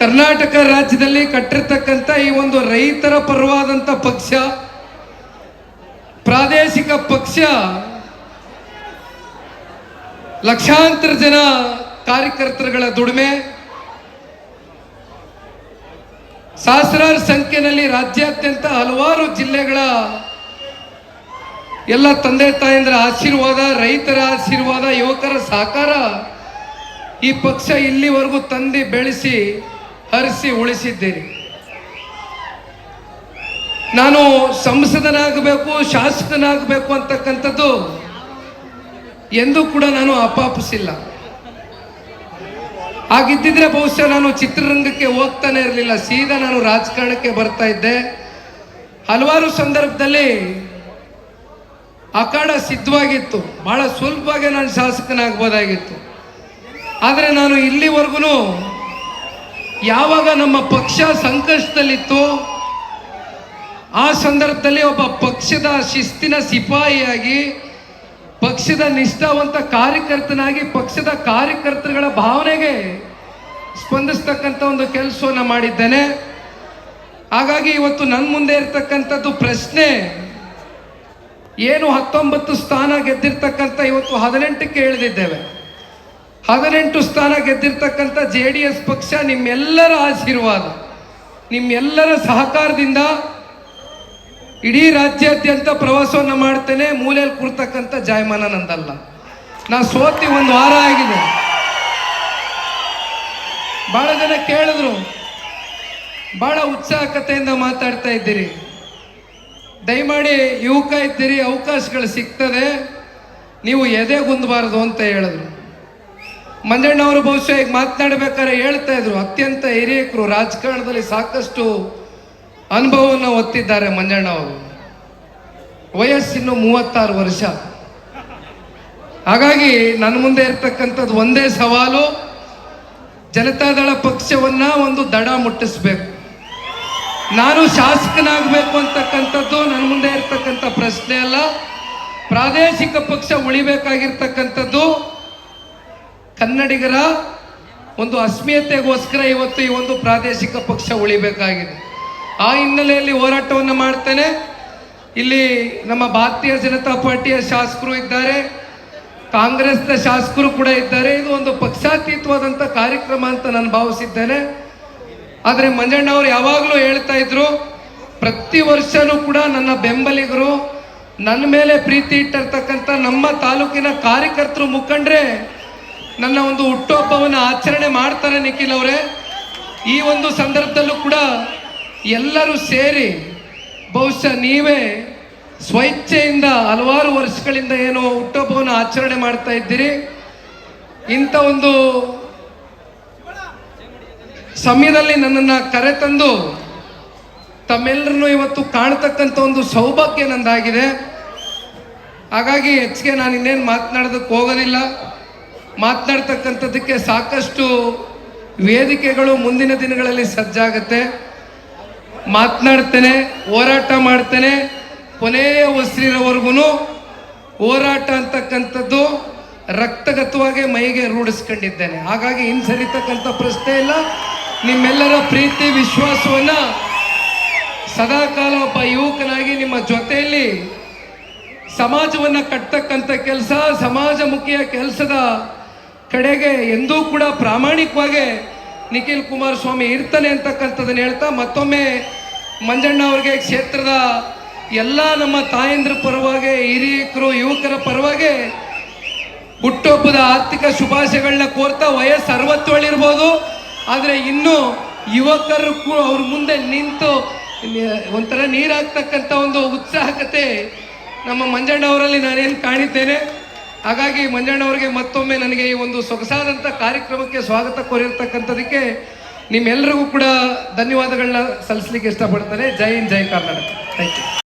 ಕರ್ನಾಟಕ ರಾಜ್ಯದಲ್ಲಿ ಕಟ್ಟಿರ್ತಕ್ಕಂಥ ಈ ಒಂದು ರೈತರ ಪರವಾದಂಥ ಪಕ್ಷ, ಪ್ರಾದೇಶಿಕ ಪಕ್ಷ, ಲಕ್ಷಾಂತರ ಜನ ಕಾರ್ಯಕರ್ತರುಗಳ ದುಡಿಮೆ, ಸಹಸ್ರಾರು ಸಂಖ್ಯೆಯಲ್ಲಿ ರಾಜ್ಯಾದ್ಯಂತ ಹಲವಾರು ಜಿಲ್ಲೆಗಳ ಎಲ್ಲ ತಂದೆ ತಾಯಂದ್ರ ಆಶೀರ್ವಾದ, ರೈತರ ಆಶೀರ್ವಾದ, ಯುವಕರ ಸಹಕಾರ ಈ ಪಕ್ಷ ಇಲ್ಲಿವರೆಗೂ ತಂದು ಬೆಳೆಸಿ ಹರಿಸಿ ಉಳಿಸಿದ್ದೀರಿ ನಾನು ಸಂಸದನಾಗಬೇಕು, ಶಾಸಕನಾಗಬೇಕು ಅಂತಕ್ಕಂಥದ್ದು ಎಂದೂ ಕೂಡ ನಾನು ಅಪಾಪಿಸಿಲ್ಲ. ಹಾಗಿದ್ದಿದ್ರೆ ಬಹುಶಃ ನಾನು ಚಿತ್ರರಂಗಕ್ಕೆ ಹೋಗ್ತಾನೆ ಇರಲಿಲ್ಲ. ಸೀದಾ ನಾನು ರಾಜಕಾರಣಕ್ಕೆ ಬರ್ತಾ ಇದ್ದೆ. ಹಲವಾರು ಸಂದರ್ಭದಲ್ಲಿ ಅಖಾಡ ಸಿದ್ಧವಾಗಿತ್ತು. ಬಹಳ ಸುಲಭವಾಗಿ ನಾನು ಶಾಸಕನಾಗಬಹುದಾಗಿತ್ತು. ಆದರೆ ನಾನು ಇಲ್ಲಿವರೆಗೂ ಯಾವಾಗ ನಮ್ಮ ಪಕ್ಷ ಸಂಕಷ್ಟದಲ್ಲಿತ್ತು ಆ ಸಂದರ್ಭದಲ್ಲಿ ಒಬ್ಬ ಪಕ್ಷದ ಶಿಸ್ತಿನ ಸಿಪಾಯಿಯಾಗಿ, ಪಕ್ಷದ ನಿಷ್ಠಾವಂತ ಕಾರ್ಯಕರ್ತನಾಗಿ, ಪಕ್ಷದ ಕಾರ್ಯಕರ್ತರುಗಳ ಭಾವನೆಗೆ ಸ್ಪಂದಿಸ್ತಕ್ಕಂಥ ಒಂದು ಕೆಲಸವನ್ನು ಮಾಡಿದ್ದೇನೆ. ಹಾಗಾಗಿ ಇವತ್ತು ನನ್ನ ಮುಂದೆ ಇರತಕ್ಕಂಥದ್ದು ಪ್ರಶ್ನೆ, ಏನು ಹತ್ತೊಂಬತ್ತು ಸ್ಥಾನ ಗೆದ್ದಿರ್ತಕ್ಕಂಥ ಇವತ್ತು ಹದಿನೆಂಟಕ್ಕೆ ಇಳಿದಿದ್ದೇವೆ. ಹದಿನೆಂಟು ಸ್ಥಾನ ಗೆದ್ದಿರ್ತಕ್ಕಂಥ ಜೆ ಡಿ ಎಸ್ ಪಕ್ಷ ನಿಮ್ಮೆಲ್ಲರ ಆಶೀರ್ವಾದ, ನಿಮ್ಮೆಲ್ಲರ ಸಹಕಾರದಿಂದ ಇಡೀ ರಾಜ್ಯಾದ್ಯಂತ ಪ್ರವಾಸವನ್ನು ಮಾಡ್ತೇನೆ, ಮೂಲೆಯಲ್ಲಿ ಕೂರ್ತಕ್ಕಂಥ ಜಾಯಮಾನ ನಂದಲ್ಲ. ನಾ ಸೋತಿ ಒಂದು ವಾರ ಆಗಿದೆ. ಬಹಳ ಜನ ಕೇಳಿದ್ರು, ಬಹಳ ಉತ್ಸಾಹಕತೆಯಿಂದ ಮಾತಾಡ್ತಾ ಇದ್ದೀರಿ. ದಯಮಾಡಿ ಯುವಕ ಇದ್ದೀರಿ, ಅವಕಾಶಗಳು ಸಿಗ್ತದೆ. ನೀವು ಎದೆ ಗುಂದಬಾರದು ಅಂತ ಹೇಳಿದ್ರು. ಮಂಜಣ್ಣವರು ಬಹುಶಃ ಈಗ ಮಾತನಾಡಬೇಕಾದ್ರೆ ಹೇಳ್ತಾ ಇದ್ರು. ಅತ್ಯಂತ ಹಿರಿಯಕರು ರಾಜಕಾರಣದಲ್ಲಿ ಸಾಕಷ್ಟು ಅನುಭವವನ್ನು ಹೊತ್ತಿದ್ದಾರೆ ಮಂಜಣ್ಣ ಅವರು. ವಯಸ್ಸಿನ್ನು ಮೂವತ್ತಾರು ವರ್ಷ. ಹಾಗಾಗಿ ನನ್ನ ಮುಂದೆ ಇರ್ತಕ್ಕಂಥದ್ದು ಒಂದೇ ಸವಾಲು ಜನತಾದಳ ಪಕ್ಷವನ್ನ ಒಂದು ದಡ ಮುಟ್ಟಿಸ್ಬೇಕು. ನಾನು ಶಾಸಕನಾಗಬೇಕು ಅಂತಕ್ಕಂಥದ್ದು ನನ್ನ ಮುಂದೆ ಇರ್ತಕ್ಕಂಥ ಪ್ರಶ್ನೆ ಅಲ್ಲ. ಪ್ರಾದೇಶಿಕ ಪಕ್ಷ ಉಳಿಬೇಕಾಗಿರ್ತಕ್ಕಂಥದ್ದು ಕನ್ನಡಿಗರ ಒಂದು ಅಸ್ಮಿತೆಗೋಸ್ಕರ ಇವತ್ತು ಈ ಒಂದು ಪ್ರಾದೇಶಿಕ ಪಕ್ಷ ಉಳಿಬೇಕಾಗಿದೆ. ಆ ಹಿನ್ನೆಲೆಯಲ್ಲಿ ಹೋರಾಟವನ್ನು ಮಾಡ್ತೇನೆ. ಇಲ್ಲಿ ನಮ್ಮ ಭಾರತೀಯ ಜನತಾ ಪಾರ್ಟಿಯ ಶಾಸಕರು ಇದ್ದಾರೆ. ಕಾಂಗ್ರೆಸ್ನ ಶಾಸಕರು ಕೂಡ ಇದ್ದಾರೆ. ಇದು ಒಂದು ಪಕ್ಷಾತೀತವಾದಂಥ ಕಾರ್ಯಕ್ರಮ ಅಂತ ನಾನು ಭಾವಿಸಿದ್ದೇನೆ. ಆದರೆ ಮಂಜಣ್ಣ ಅವರು ಯಾವಾಗಲೂ ಹೇಳ್ತಾ ಇದ್ರು, ಪ್ರತಿ ವರ್ಷನೂ ಕೂಡ ನನ್ನ ಬೆಂಬಲಿಗರು, ನನ್ನ ಮೇಲೆ ಪ್ರೀತಿ ಇಟ್ಟಿರ್ತಕ್ಕಂಥ ನಮ್ಮ ತಾಲೂಕಿನ ಕಾರ್ಯಕರ್ತರು ಮುಖಂಡ್ರೆ ನನ್ನ ಒಂದು ಹುಟ್ಟುಹಬ್ಬವನ್ನು ಆಚರಣೆ ಮಾಡ್ತಾರೆ ನಿಖಿಲ್ ಅವರೇ. ಈ ಒಂದು ಸಂದರ್ಭದಲ್ಲೂ ಕೂಡ ಎಲ್ಲರೂ ಸೇರಿ ಬಹುಶಃ ನೀವೇ ಸ್ವಇಚ್ಛೆಯಿಂದ ಹಲವಾರು ವರ್ಷಗಳಿಂದ ಏನು ಹುಟ್ಟುಹಬ್ಬವನ್ನು ಆಚರಣೆ ಮಾಡ್ತಾ ಇದ್ದೀರಿ. ಇಂಥ ಒಂದು ಸಮಯದಲ್ಲಿ ನನ್ನನ್ನು ಕರೆತಂದು ತಮ್ಮೆಲ್ಲರನ್ನು ಇವತ್ತು ಕಾಣ್ತಕ್ಕಂಥ ಒಂದು ಸೌಭಾಗ್ಯ ನಂದಾಗಿದೆ. ಹಾಗಾಗಿ ಹೆಚ್ಚಿಗೆ ನಾನು ಇನ್ನೇನು ಮಾತನಾಡೋದಕ್ಕೆ ಹೋಗೋದಿಲ್ಲ. ಮಾತನಾಡ್ತಕ್ಕಂಥದ್ದಕ್ಕೆ ಸಾಕಷ್ಟು ವೇದಿಕೆಗಳು ಮುಂದಿನ ದಿನಗಳಲ್ಲಿ ಸಜ್ಜಾಗತ್ತೆ. ಮಾತನಾಡ್ತೇನೆ, ಹೋರಾಟ ಮಾಡ್ತೇನೆ. ಕೊನೆಯ ಉಸಿರಿರೋವರೆಗೂ ಹೋರಾಟ ಅಂತಕ್ಕಂಥದ್ದು ರಕ್ತಗತವಾಗಿ ಮೈಗೆ ರೂಢಿಸ್ಕೊಂಡಿದ್ದೇನೆ. ಹಾಗಾಗಿ ಹಿಂಸರಿತಕ್ಕಂಥ ಪ್ರಶ್ನೆ ಇಲ್ಲ. ನಿಮ್ಮೆಲ್ಲರ ಪ್ರೀತಿ, ವಿಶ್ವಾಸವನ್ನ ಸದಾಕಾಲ ಒಬ್ಬ ಯುವಕನಾಗಿ ನಿಮ್ಮ ಜೊತೆಯಲ್ಲಿ ಸಮಾಜವನ್ನು ಕಟ್ತಕ್ಕಂಥ ಕೆಲಸ, ಸಮಾಜಮುಖಿಯ ಕೆಲಸದ ಕಡೆಗೆ ಎಂದೂ ಕೂಡ ಪ್ರಾಮಾಣಿಕವಾಗಿ ನಿಖಿಲ್ ಕುಮಾರಸ್ವಾಮಿ ಇರ್ತಾನೆ ಅಂತಕ್ಕಂಥದ್ದನ್ನು ಹೇಳ್ತಾ ಮತ್ತೊಮ್ಮೆ ಮಂಜಣ್ಣ ಅವ್ರಿಗೆ ಕ್ಷೇತ್ರದ ಎಲ್ಲ ನಮ್ಮ ತಾಯಂದ್ರ ಪರವಾಗಿ, ಹಿರಿಯಕರು, ಯುವಕರ ಪರವಾಗಿ ಹುಟ್ಟುಹಬ್ಬದ ಆರ್ಥಿಕ ಶುಭಾಶಯಗಳನ್ನ ಕೋರ್ತಾ ವಯಸ್ಸು ಅರವತ್ತೇಳಿರ್ಬೋದು ಆದರೆ ಇನ್ನೂ ಯುವಕರು ಅವ್ರ ಮುಂದೆ ನಿಂತು ಒಂಥರ ನೀರಾಗ್ತಕ್ಕಂಥ ಒಂದು ಉತ್ಸಾಹಕತೆ ನಮ್ಮ ಮಂಜಣ್ಣ ಅವರಲ್ಲಿ ನಾನೇನು ಕಾಣಿದ್ದೇನೆ. ಹಾಗಾಗಿ ಮಂಜಣ್ಣವರಿಗೆ ಮತ್ತೊಮ್ಮೆ ನನಗೆ ಈ ಒಂದು ಸೊಗಸಾದಂಥ ಕಾರ್ಯಕ್ರಮಕ್ಕೆ ಸ್ವಾಗತ ಕೋರಿರ್ತಕ್ಕಂಥದಕ್ಕೆ ನಿಮ್ಮೆಲ್ಲರಿಗೂ ಕೂಡ ಧನ್ಯವಾದಗಳನ್ನ ಸಲ್ಲಿಸಲಿಕ್ಕೆ ಇಷ್ಟಪಡ್ತಾರೆ ಜೈ ಹಿಂದ್, ಜೈ ಕರ್ನಾಟಕ. Thank you